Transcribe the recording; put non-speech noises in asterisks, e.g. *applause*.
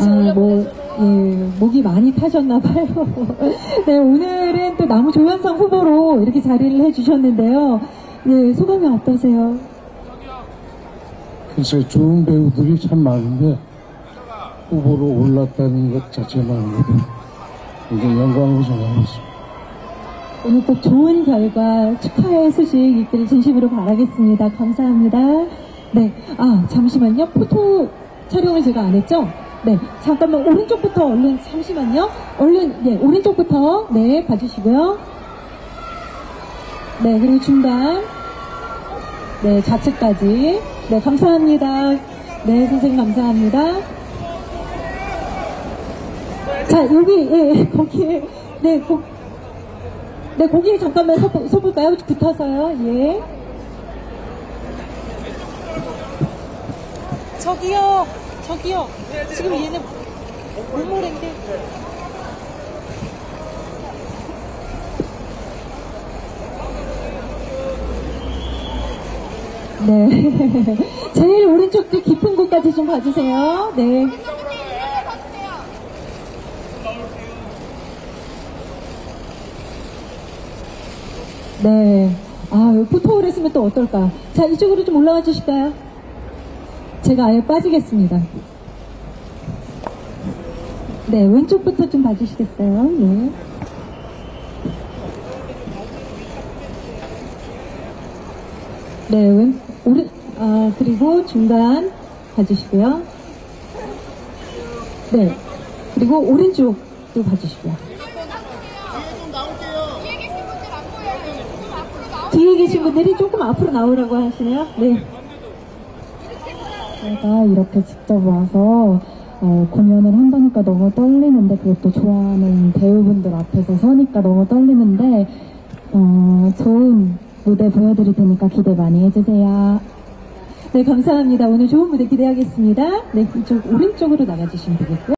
아, 뭐, 예, 목이 많이 타셨나봐요. *laughs* 네, 오늘은 또 나무 조연상 후보로 이렇게 자리를 해주셨는데요. 예, 소감이 어떠세요? 글쎄 좋은 배우들이 참 많은데 후보로 올랐다는 것 자체만으로도 굉장히 영광으로 생각하고 있습니다. 오늘 꼭 좋은 결과 축하의 소식 있기를 진심으로 바라겠습니다. 감사합니다. 네, 아, 잠시만요. 포토 촬영을 제가 안 했죠? 네, 잠깐만, 오른쪽부터 얼른, 잠시만요. 얼른, 네, 오른쪽부터, 네, 봐주시고요. 네, 그리고 중간. 네, 좌측까지. 네, 감사합니다. 네, 선생님 감사합니다. 자, 여기, 예, 거기에, 네, 거, 네, 거기에 잠깐만 서, 서볼까요? 붙어서요, 예. 저기요, 저기요. 지금 얘는 물모래인데. 네. *laughs* 제일 오른쪽도 깊은 곳까지 좀 봐주세요. 네. 네. 아, 포토를 했으면 또 어떨까? 자, 이쪽으로 좀 올라와 주실까요? 제가 아예 빠지겠습니다. 네, 왼쪽부터 좀 봐주시겠어요? 예. 네, 왼, 오른, 아, 그리고 중간 봐주시고요. 네, 그리고 오른쪽도 봐주시고요. 뒤에 계신 분들이 조금 앞으로 나오라고 하시네요. 네. 제가 이렇게 직접 와서 어, 공연을 한다니까 너무 떨리는데 그것도 좋아하는 배우분들 앞에서 서니까 너무 떨리는데 어, 좋은 무대 보여드릴 테니까 기대 많이 해주세요. 네, 감사합니다. 오늘 좋은 무대 기대하겠습니다. 네, 이쪽 오른쪽으로 나가주시면 되겠고요.